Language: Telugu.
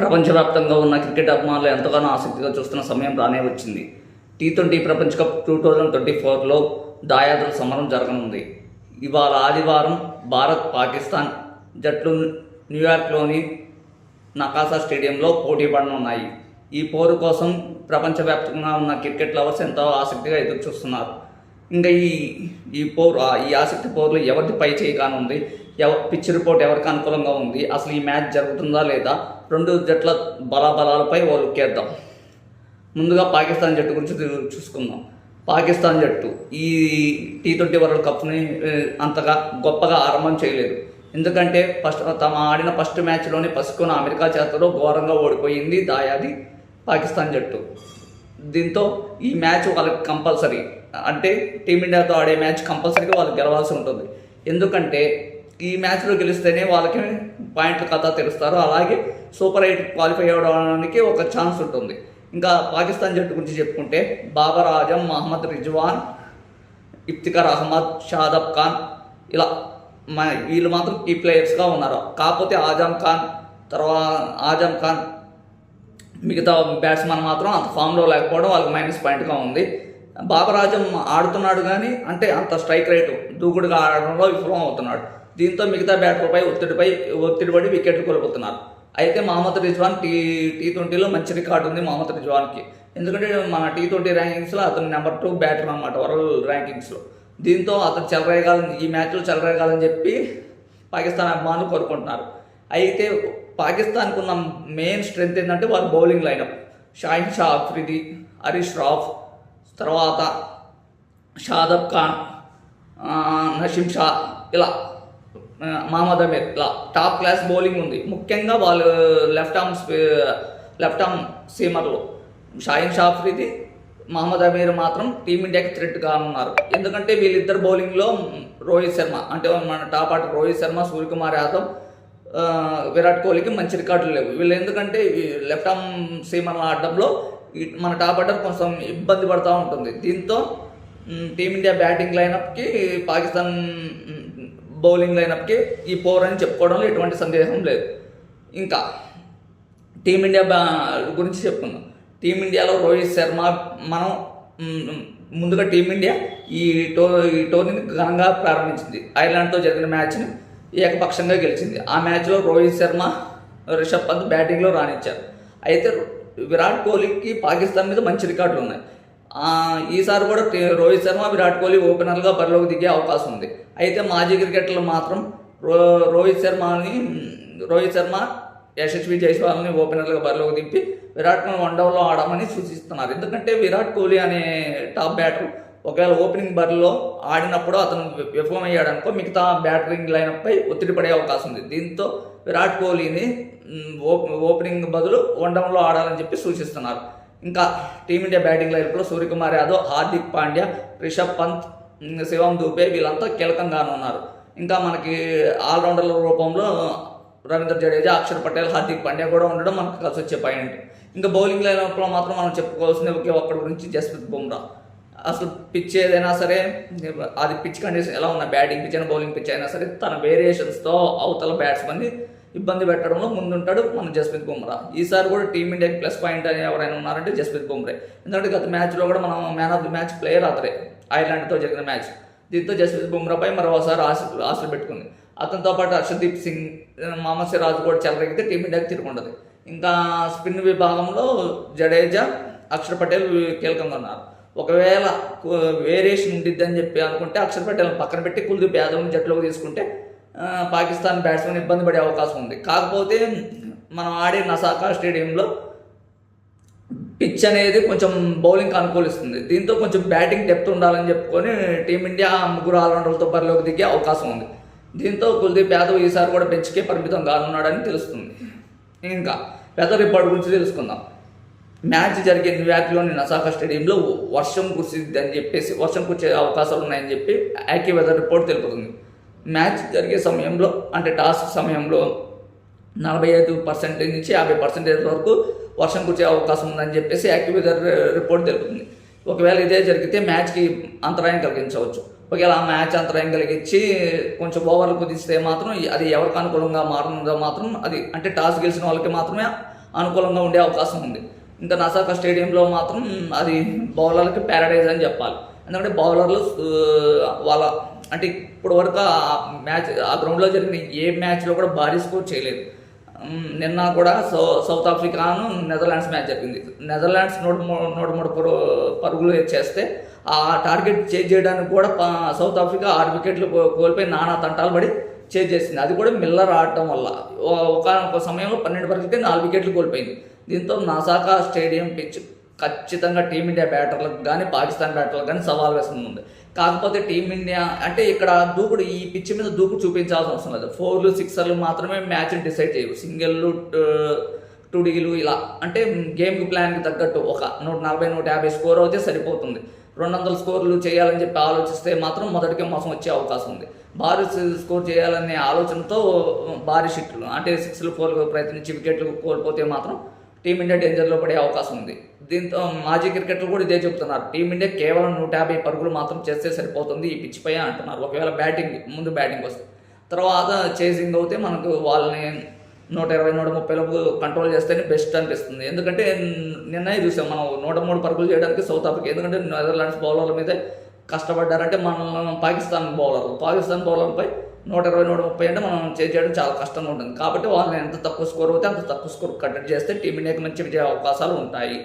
ప్రపంచవ్యాప్తంగా ఉన్న క్రికెట్ అభిమానులు ఎంతగానో ఆసక్తిగా చూస్తున్న సమయం రానే వచ్చింది. టీ ట్వంటీ ప్రపంచ కప్ టూ థౌజండ్ ట్వంటీ ఫోర్లో దాయాదుల సమరం జరగనుంది. ఇవాళ ఆదివారం భారత్ పాకిస్తాన్ జట్లు న్యూయార్క్లోని నకాసా స్టేడియంలో పోటీ పడనున్నాయి. ఈ పోరు కోసం ప్రపంచవ్యాప్తంగా ఉన్న క్రికెట్ లవర్స్ ఎంతో ఆసక్తిగా ఎదురు చూస్తున్నారు ఇంకా ఈ ఈ పోర్ ఈ ఆసక్తి పౌరులు ఎవరిది పై చేయి కానుంది ఎవ పిచ్ రిపోర్ట్ ఎవరికి అనుకూలంగా ఉంది? అసలు ఈ మ్యాచ్ జరుగుతుందా లేదా? రెండు జట్ల బలాబలాలపై ఒలికేద్దాం ముందుగా పాకిస్తాన్ జట్టు గురించి చూసుకుందాం. పాకిస్తాన్ జట్టు ఈ టీ ట్వంటీ వరల్డ్ కప్ని అంతగా గొప్పగా ఆరంభం చేయలేదు. ఎందుకంటే ఫస్ట్ తమ ఆడిన ఫస్ట్ మ్యాచ్లోనే పసుకున్న అమెరికా చేతలో ఘోరంగా ఓడిపోయింది దాయాది పాకిస్తాన్ జట్టు. దీంతో ఈ మ్యాచ్ వాళ్ళకి కంపల్సరీ. అంటే టీమిండియాతో ఆడే మ్యాచ్ కంపల్సరీగా వాళ్ళు గెలవాల్సి ఉంటుంది. ఎందుకంటే ఈ మ్యాచ్లో గెలిస్తేనే వాళ్ళకి పాయింట్ల కథ తెలుస్తారు. అలాగే సూపర్ ఎయిట్ క్వాలిఫై అవ్వడానికి ఒక ఛాన్స్ ఉంటుంది. ఇంకా పాకిస్తాన్ జట్టు గురించి చెప్పుకుంటే బాబర్ ఆజం మహమ్మద్ రిజ్వాన్ ఇఫ్తికర్ అహ్మద్ షాదబ్ ఖాన్ ఇలా మా వీళ్ళు మాత్రం కీ ప్లేయర్స్గా ఉన్నారు. కాకపోతే ఆజం ఖాన్ తర్వాత ఆజం ఖాన్ మిగతా బ్యాట్స్మెన్ మాత్రం అంత ఫామ్లో లేకపోవడం వాళ్ళకి మైనస్ పాయింట్గా ఉంది. బాబరాజం ఆడుతున్నాడు కానీ అంటే అంత స్ట్రైక్ రేటు దూకుడుగా ఆడడంలో విఫలం అవుతున్నాడు. దీంతో మిగతా బ్యాటర్లపై ఒత్తిడిపై ఒత్తిడి పడి వికెట్లు కోల్పోతున్నారు. అయితే మహమ్మద్ రిజ్వాన్ టీ టీ ట్వంటీలో మంచి రికార్డు ఉంది మహమ్మద్ రిజ్వాన్కి. ఎందుకంటే మన టీ ట్వంటీ ర్యాంకింగ్స్లో అతను నెంబర్ టూ బ్యాటర్ అనమాట వరల్డ్ ర్యాంకింగ్స్లో. దీంతో అతను చెలరేగాలని ఈ మ్యాచ్లో చెలరేగాలని చెప్పి పాకిస్తాన్ అభిమానులు కోరుకుంటున్నారు. అయితే పాకిస్తాన్కు ఉన్న మెయిన్ స్ట్రెంత్ ఏంటంటే వాళ్ళ బౌలింగ్ లైనప్ షాహిన్ షా అఫ్రిది హరీష్ రాఫ్ తర్వాత షాదబ్ ఖాన్ ఆ, నషీం షా ఇలా మహమ్మద్ అమీర్ ఇలా టాప్ క్లాస్ బౌలింగ్ ఉంది. ముఖ్యంగా వాళ్ళు లెఫ్ట్ ఆర్మ్ లెఫ్ట్ ఆర్మ్ సీమర్లు షాయిన్ షాఫ్రీది మహమ్మద్ అమీర్ మాత్రం టీమిండియాకి థ్రెట్ ఉన్నారు. ఎందుకంటే వీళ్ళిద్దరు బౌలింగ్లో రోహిత్ శర్మ అంటే మన టాప్ ఆర్డర్ రోహిత్ శర్మ సూర్యకుమార్ యాదవ్ విరాట్ కోహ్లీకి మంచి రికార్డులు లేవు. వీళ్ళు ఎందుకంటే ఈ లెఫ్ట్ ఆర్మ్ సీమర్లు ఆడడంలో మన టాప్ ఆర్డర్ కొంచెం ఇబ్బంది పడుతూ ఉంటుంది. దీంతో టీమిండియా బ్యాటింగ్ లైనప్కి పాకిస్తాన్ బౌలింగ్ లైనప్కి ఈ పోర్ అని చెప్పుకోవడంలో ఎటువంటి సందేహం లేదు. ఇంకా టీమిండియా గురించి చెప్పుకుందాం. టీమిండియాలో రోహిత్ శర్మ మనం ముందుగా టీమిండియా ఈ టో ఈ టోర్నీని ఘనంగా ప్రారంభించింది. ఐర్లాండ్తో జరిగిన మ్యాచ్ని ఏకపక్షంగా గెలిచింది. ఆ మ్యాచ్లో రోహిత్ శర్మ రిషబ్ పంత్ బ్యాటింగ్లో రాణించారు. అయితే విరాట్ కోహ్లీకి పాకిస్తాన్ మీద మంచి రికార్డులు ఉన్నాయి. ఈసారి కూడా రోహిత్ శర్మ విరాట్ కోహ్లీ ఓపెనర్గా బరిలోకి దిగే అవకాశం ఉంది. అయితే మాజీ క్రికెటర్లు మాత్రం రో రోహిత్ శర్మని రోహిత్ శర్మ యశస్వి జైస్వాల్ని ఓపెనర్లుగా బరిలోకి దింపి విరాట్ కోహ్లీ వన్డౌన్లో ఆడమని సూచిస్తున్నారు. ఎందుకంటే విరాట్ కోహ్లీ అనే టాప్ బ్యాటర్ ఒకవేళ ఓపెనింగ్ బరిలో ఆడినప్పుడు అతను విఫలమయ్యాడనుకో మిగతా బ్యాటరింగ్ లైనప్పై ఒత్తిడి పడే అవకాశం ఉంది. దీంతో విరాట్ కోహ్లీని మ్, ఓపెనింగ్ బదులు వన్డౌన్లో ఆడాలని చెప్పి సూచిస్తున్నారు. ఇంకా టీమిండియా బ్యాటింగ్ లైన్లో సూర్యకుమార్ యాదవ్ హార్దిక్ పాండ్యా రిషబ్ పంత్ శివం దూపే వీళ్ళంతా కీలకంగానే ఉన్నారు. ఇంకా మనకి ఆల్రౌండర్ల రూపంలో రవీంద్ర జడేజా అక్షర్ పటేల్ హార్దిక్ పాండ్యా కూడా ఉండడం మనకు కలిసి వచ్చే పాయింట్. ఇంకా బౌలింగ్ లైన్లో మాత్రం మనం చెప్పుకోవాల్సిన ఒకే ఒక్కడి గురించి జస్ప్రీత్ బుమ్రా. అసలు పిచ్ ఏదైనా సరే అది పిచ్ కండిషన్ ఎలా ఉన్నా బ్యాటింగ్ పిచ్ అయినా బౌలింగ్ పిచ్ అయినా సరే తన వేరియేషన్స్తో అవతల బ్యాట్స్మెన్ని ఇబ్బంది పెట్టడంలో ముందుంటాడు మన జస్ప్రీత్ బుమ్రా. ఈసారి కూడా టీమిండియాకి ప్లస్ పాయింట్ అని ఎవరైనా ఉన్నారంటే జస్ప్రీత్ బుమ్రే. ఎందుకంటే గత మ్యాచ్లో కూడా మనం man of the match player అతడే ఐర్లాండ్తో జరిగిన మ్యాచ్ దీంతో జస్ప్రీత్ బుమ్రాపై మరోసారి ఆశ ఆశలు పెట్టుకుంది. అతనితో పాటు హర్షదీప్ సింగ్ మహమ్మద్ సిరాజ్ కూడా చెలరెగితే టీమిండియాకి తిరుగుండదు ఇంకా స్పిన్ విభాగంలో జడేజా అక్షర్ పటేల్ కీలకంగా ఉన్నారు. ఒకవేళ వేరియేషన్ ఉండిద్ది అని చెప్పి అనుకుంటే అక్షర్ పటేల్ పక్కన పెట్టి కుల్దీప్ యాదవ్ని జట్టులోకి తీసుకుంటే పాకిస్తాన్ బ్యాట్స్మెన్ ఇబ్బంది పడే అవకాశం ఉంది. కాకపోతే మనం ఆడే నసాకా స్టేడియంలో పిచ్ అనేది కొంచెం బౌలింగ్కి అనుకూలిస్తుంది. దీంతో కొంచెం బ్యాటింగ్ డెప్త్ ఉండాలని చెప్పుకొని టీమిండియా ముగ్గురు ఆల్రౌండర్లతో బరిలోకి దిగే అవకాశం ఉంది. దీంతో కుల్దీప్ యాదవ్ ఈసారి కూడా బెంచ్కే పరిమితం కానున్నాడని తెలుస్తుంది. ఇంకా వెదర్ రిపోర్ట్ గురించి తెలుసుకుందాం. మ్యాచ్ జరిగే న్యూయార్క్లోని నసాకా స్టేడియంలో వర్షం కురిసింది అని చెప్పేసి వర్షం కురిచే అవకాశాలు ఉన్నాయని చెప్పి యాక్యూ వెదర్ రిపోర్ట్ తెలుపుతుంది. మ్యాచ్ జరిగే సమయంలో అంటే టాస్ సమయంలో నలభై ఐదు పర్సెంటేజ్ నుంచి యాభై పర్సెంటేజ్ వరకు వర్షం కురిచే అవకాశం ఉందని చెప్పేసి యాక్టివ్ వెదర్ రిపోర్ట్ తెలుపుతుంది. ఒకవేళ ఇదే జరిగితే మ్యాచ్కి అంతరాయం కలిగించవచ్చు. ఒకవేళ ఆ మ్యాచ్ అంతరాయం కలిగించి కొంచెం ఓవర్లు కుదిస్తే మాత్రం అది ఎవరికి అనుకూలంగా మారుతుందో మాత్రం అది అంటే టాస్ గెలిచిన వాళ్ళకి మాత్రమే అనుకూలంగా ఉండే అవకాశం ఉంది. ఇంకా నసాకా స్టేడియంలో మాత్రం అది బౌలర్లకి ప్యారడైజ్ అని చెప్పాలి. ఎందుకంటే బౌలర్లు వాళ్ళ అంటే ఇప్పటి వరకు ఆ మ్యాచ్ ఆ గ్రౌండ్లో జరిగిన ఏ మ్యాచ్లో కూడా భారీ స్కోర్ చేయలేదు. నిన్న కూడా సౌ సౌత్ ఆఫ్రికాను నెదర్లాండ్స్ మ్యాచ్ జరిగింది. నెదర్లాండ్స్ నూట నూట మూడు పరు- పరుగులు చేస్తే ఆ టార్గెట్ చేజ్ చేయడానికి కూడా సౌత్ ఆఫ్రికా ఆరు వికెట్లు కోల్పోయి నానా తంటాలు పడి చేజ్ చేసింది. అది కూడా మిల్లర్ ఆడటం వల్ల. ఒక ఒక సమయంలో పన్నెండు పరుగులకి నాలుగు వికెట్లు కోల్పోయింది. దీంతో నాసాకా స్టేడియం పిచ్ ఖచ్చితంగా టీమిండియా బ్యాటర్లకు కానీ పాకిస్తాన్ బ్యాటర్లకు కానీ సవాల్ వేస్తుంది కాకపోతే టీమిండియా అంటే ఇక్కడ దూకుడు ఈ పిచ్ మీద దూకుడు చూపించాల్సిన అవసరం లేదు. ఫోర్లు సిక్సర్లు మాత్రమే మ్యాచ్ డిసైడ్ చేయవు. సింగిల్లు టుడీలు ఇలా అంటే గేమ్ ప్లాన్కి తగ్గట్టు ఒక నూట నలభై నూట యాభై స్కోర్ అయితే సరిపోతుంది. రెండు వందల స్కోర్లు చేయాలని చెప్పి ఆలోచిస్తే మాత్రం మొదటికే మోసం వచ్చే అవకాశం ఉంది. భారీ స్కోర్ చేయాలనే ఆలోచనతో భారీ షిట్లు అంటే సిక్స్లు ఫోర్లు ప్రయత్నించి వికెట్లు కోల్పోతే మాత్రం టీమిండియా డేంజర్లో పడే అవకాశం ఉంది. దీంతో మాజీ క్రికెటర్లు కూడా ఇదే చెప్తున్నారు. టీమిండియా కేవలం నూట యాభై పరుగులు మాత్రం చేస్తే సరిపోతుంది ఈ పిచ్ పై అంటున్నారు. ఒకవేళ బ్యాటింగ్ ముందు బ్యాటింగ్ వస్తే. తర్వాత చేసింగ్ అవుతే మనకు వాళ్ళని నూట ఇరవై నూట ముప్పై లోపు కంట్రోల్ చేస్తేనే బెస్ట్ అనిపిస్తుంది. ఎందుకంటే నిన్నే చూసాం మనం నూట మూడు పరుగులు చేయడానికి సౌత్ ఆఫ్రికా ఎందుకంటే నెదర్లాండ్స్ బౌలర్ల మీద కష్టపడ్డారంటే మన పాకిస్తాన్ బౌలర్లు పాకిస్తాన్ బౌలర్పై నూట ఇరవై నూట ముప్పై అంటే మనం చేయడం చాలా కష్టంగా ఉంటుంది. కాబట్టి వాళ్ళని ఎంత తక్కువ స్కోర్ అవుతే అంత తక్కువ స్కోర్ కట్టడి చేస్తే టీమిండియాకి మంచి విజయ అవకాశాలు ఉంటాయి.